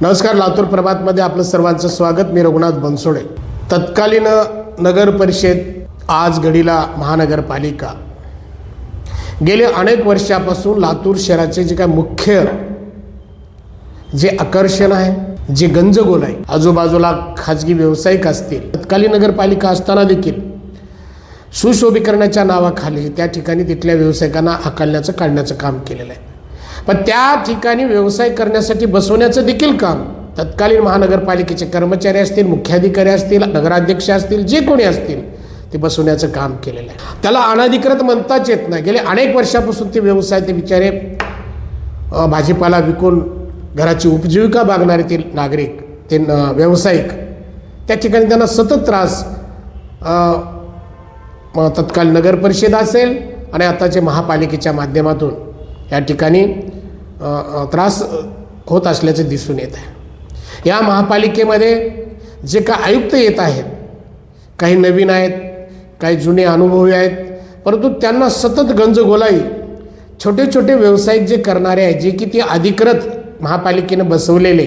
नमस्कार लातूर प्रभातमध्ये आपलं सर्वांचं स्वागत. मी रघुनाथ बनसोडे. तत्कालीन नगर परिषद आज घडीला महानगरपालिका. गेले अनेक वर्षापासून लातूर शहराचे जे काय मुख्य जे आकर्षण आहे जे गंजगोल आहे आजूबाजूला खाजगी व्यावसायिक असतील तत्कालीन नगरपालिका असताना देखील सुशोभीकरणाच्या नावाखाली त्या ठिकाणी तिथल्या व्यावसायिकांना हाकलण्याचं काढण्याचं काम केलेलं आहे. पण त्या ठिकाणी व्यवसाय करण्यासाठी बसवण्याचं देखील काम. तत्कालीन महानगरपालिकेचे कर्मचारी असतील मुख्याधिकारी असतील नगराध्यक्ष असतील जे कोणी असतील ते बसवण्याचं काम केलेलं आहे. त्याला अनधिकृत म्हणताच येत नाही. गेले अनेक वर्षापासून ते व्यवसाय ते बिचारे भाजीपाला विकून घराची उपजीविका बागणारे ते नागरिक ते व्यावसायिक. त्या ठिकाणी त्यांना सतत त्रास तत्काल नगरपरिषद असेल आणि आताच्या महापालिकेच्या माध्यमातून या ठिकाणी त्रास होत असल्याचे दिसून येत आहे. या महापालिकेमध्ये जे का आयुक्त येत आहेत काही नवीन आहेत काही जुने अनुभवी आहेत परंतु त्यांना सतत गंजगोलाई छोटे छोटे व्यावसायिक जे करणारे आहेत जे की ते अधिकृत महापालिकेनं बसवलेले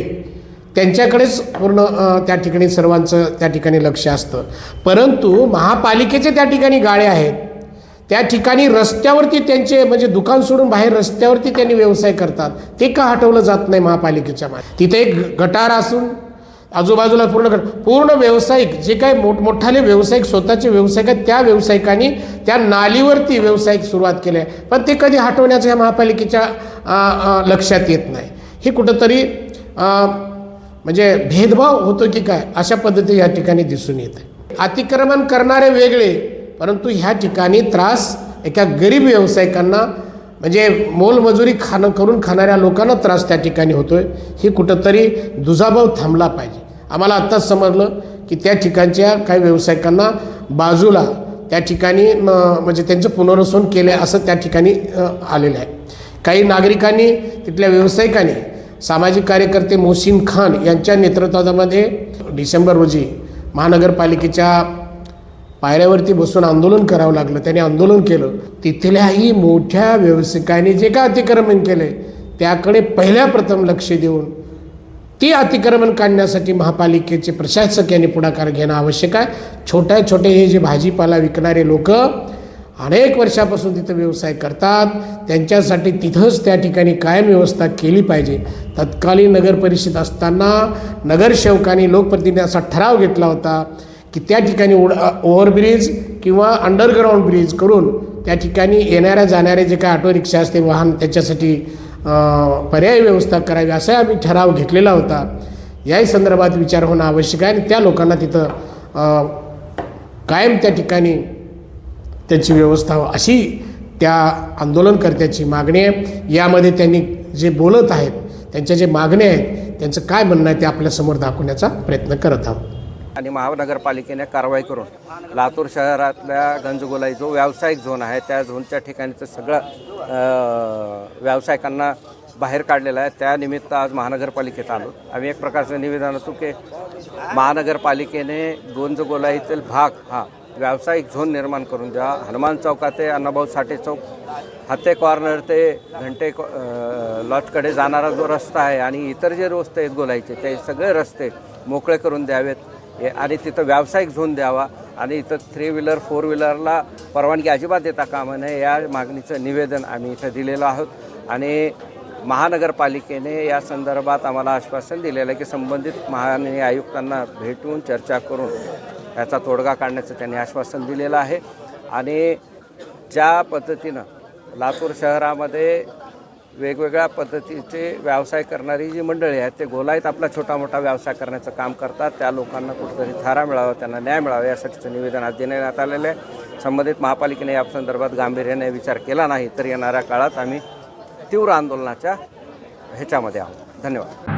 त्यांच्याकडेच पूर्ण त्या ठिकाणी सर्वांचं त्या ठिकाणी लक्ष असतं. परंतु महापालिकेचे त्या ठिकाणी गाळे आहेत. त्या ठिकाणी रस्त्यावरती त्यांचे म्हणजे दुकान सोडून बाहेर रस्त्यावरती त्यांनी व्यवसाय करतात. ते का हटवलं जात नाही महापालिकेच्या मागे तिथे एक गटार असून आजूबाजूला पूर्ण गट पूर्ण व्यावसायिक जे काही मोठमोठाले व्यावसायिक स्वतःचे व्यावसायिक आहेत त्या व्यावसायिकांनी त्या नालीवरती व्यावसायिक सुरुवात केली आहे. पण ते कधी हटवण्याचं ह्या महापालिकेच्या लक्षात येत नाही. हे कुठंतरी म्हणजे भेदभाव होतो की काय अशा पद्धती या ठिकाणी दिसून येते अतिक्रमण करणारे वेगळे परंतु ह्या ठिकाणी त्रास एका गरीब व्यावसायिकांना म्हणजे मोलमजुरी खाणं करून खाणाऱ्या लोकांना त्रास त्या ठिकाणी होतो आहे ही कुठंतरी दुजाभाव थांबला पाहिजे. आम्हाला आत्ताच समजलं की त्या ठिकाणच्या काही व्यावसायिकांना बाजूला त्या ठिकाणी म्हणजे त्यांचं पुनर्वसन केलं आहे असं त्या ठिकाणी आलेलं आहे. काही नागरिकांनी तिथल्या व्यावसायिकांनी सामाजिक कार्यकर्ते मोहसिन खान यांच्या नेतृत्वामध्ये डिसेंबर रोजी महानगरपालिकेच्या पायऱ्यावरती बसून आंदोलन करावं लागलं. त्याने आंदोलन केलं. तिथल्याही मोठ्या व्यावसायिकांनी जे काय अतिक्रमण केलं त्याकडे पहिल्या प्रथम लक्ष देऊन ती अतिक्रमण काढण्यासाठी महापालिकेचे प्रशासक यांनी पुढाकार घेणं आवश्यक आहे. छोट्या छोटे हे जे भाजीपाला विकणारे लोक अनेक वर्षापासून तिथं व्यवसाय करतात. त्यांच्यासाठी तिथंच त्या ठिकाणी कायम व्यवस्था केली पाहिजे. तत्कालीन नगरपरिषद असताना नगरसेवकांनी लोकप्रतिनिधी असा ठराव घेतला होता. की त्या ठिकाणी उड ओव्हरब्रिज किंवा अंडरग्राऊंड ब्रिज करून त्या ठिकाणी येणाऱ्या जाणारे जे काय ऑटो रिक्षा असते वाहन त्याच्यासाठी पर्यायी व्यवस्था करावी असा आम्ही ठराव घेतलेला होता. याही संदर्भात विचार होणं आवश्यक आहे आणि त्या लोकांना तिथं कायम त्या ठिकाणी त्याची व्यवस्था हो- अशी त्या आंदोलनकर्त्याची मागणी आहे. यामध्ये त्यांनी जे बोलत आहेत त्यांच्या जे मागण्या आहेत त्यांचं काय म्हणणं आहे ते आपल्यासमोर दाखवण्याचा प्रयत्न करत आहोत. आणि महानगरपालिकेने कारवाई करून लातूर शहरातल्या गंजगोलाई जो व्यावसायिक झोन आहे त्या झोनच्या ठिकाणीचं सगळं व्यावसायिकांना बाहेर काढलेलं आहे. त्यानिमित्त आज महानगरपालिकेत आलो. आम्ही एक प्रकारचं निवेदन होतो की महानगरपालिकेने गंजगोलाईतील भाग हा व्यावसायिक झोन निर्माण करून द्या. हनुमान चौका ते अण्णाभाऊ साठे चौक हत्ते कॉर्नर ते घंटे लॉटकडे जाणारा जो रस्ता आहे आणि इतर जे रस्ते आहेत गोलाईचे ते सगळे रस्ते मोकळे करून द्यावेत. आणि तिथं व्यावसायिक झोन द्यावा. आणि इथं थ्री व्हीलर फोर व्हीलरला परवानगी अजिबात देता कामा नये या मागणीचं निवेदन आम्ही इथं दिलेलं आहोत. आणि महानगरपालिकेने या संदर्भात आम्हाला आश्वासन दिलेलं आहे की संबंधित महानगरी आयुक्तांना भेटून चर्चा करून याचा तोडगा काढण्याचं त्यांनी आश्वासन दिलेलं आहे. आणि ज्या पद्धतीनं लातूर शहरामध्ये वेगवेगळ्या पद्धतीचे व्यवसाय करणारी जी मंडळी आहेत ते गोलाईत आपला छोटा मोठा व्यवसाय करण्याचं काम करतात. त्या लोकांना कुठेतरी थारा मिळावा त्यांना न्याय मिळावा यासाठीचं निवेदन आज देण्यात आलेलं आहे. संबंधित महापालिकेने या संदर्भात गांभीर्याने विचार केला नाही तर येणाऱ्या काळात आम्ही तीव्र आंदोलनाच्या ह्याच्यामध्ये आहोत. धन्यवाद.